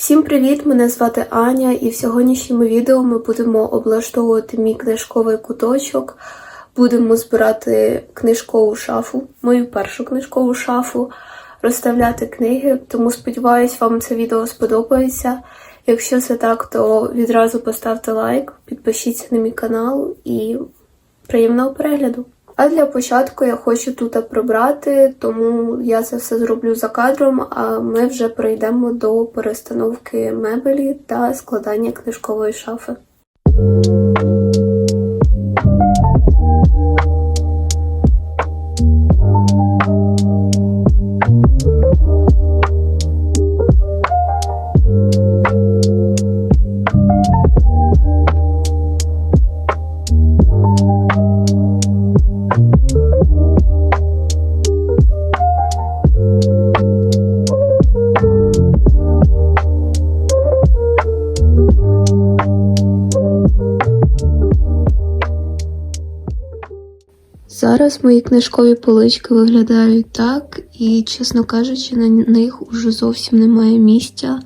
Всім привіт! Мене звати Аня, і в сьогоднішньому відео ми будемо облаштовувати мій книжковий куточок. Будемо збирати книжкову шафу, мою першу книжкову шафу, розставляти книги. Тому сподіваюсь, вам це відео сподобається. Якщо це так, то відразу поставте лайк, підпишіться на мій канал і приємного перегляду. А для початку я хочу тут прибрати, тому я це все зроблю за кадром, а ми вже перейдемо до перестановки мебелі та складання книжкової шафи. Зараз мої книжкові полички виглядають так, і, чесно кажучи, на них уже зовсім немає місця.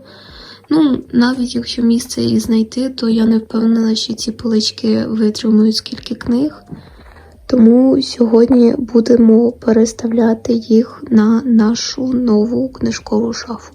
Ну, навіть якщо місце і знайти, то я не впевнена, що ці полички витримують скільки книг. Тому сьогодні будемо переставляти їх на нашу нову книжкову шафу.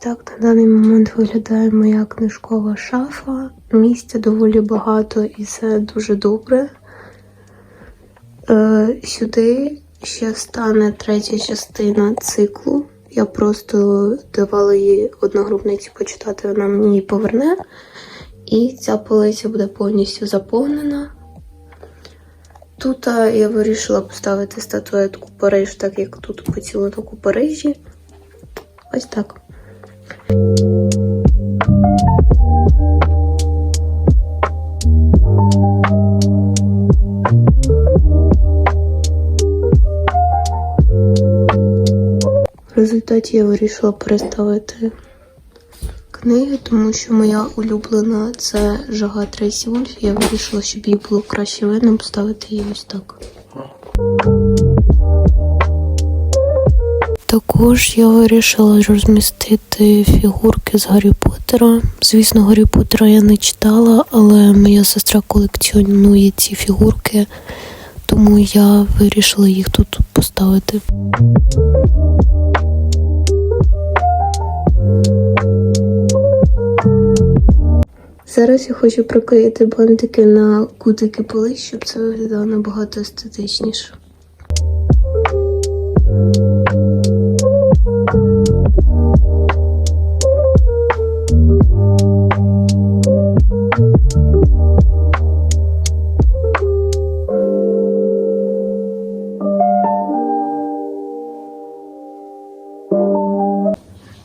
Так на даний момент виглядає моя книжкова шафа. Місця доволі багато і це дуже добре. Е, сюди ще стане третя частина циклу. Я просто давала їй одногрупниці почитати, вона мені її поверне. І ця полиця буде повністю заповнена. Тут я вирішила поставити статуетку Париж, так як тут поцілунок у Парижі. Ось так. В результаті я вирішила переставити книги, тому що моя улюблена це жага Трейсі Вольф. Я вирішила, щоб їй було краще видно, поставити її ось так. Також я вирішила розмістити фігурки з Гаррі Поттера. Звісно, Гаррі Поттера я не читала, але моя сестра колекціонує ці фігурки, тому я вирішила їх тут поставити. Зараз я хочу приклеїти бантики на кутики полиць, щоб це виглядало набагато естетичніше.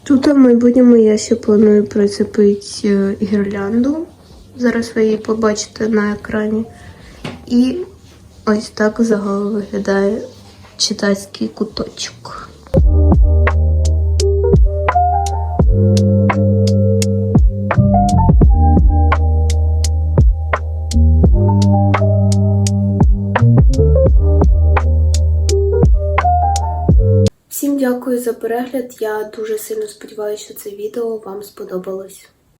Тут в майбутньому я ще планую прицепити е, гірлянду. Зараз ви її побачите на екрані. І ось так загалом виглядає читацький куточок. Дякую за перегляд. Я дуже сильно сподіваюся, що це відео вам сподобалось.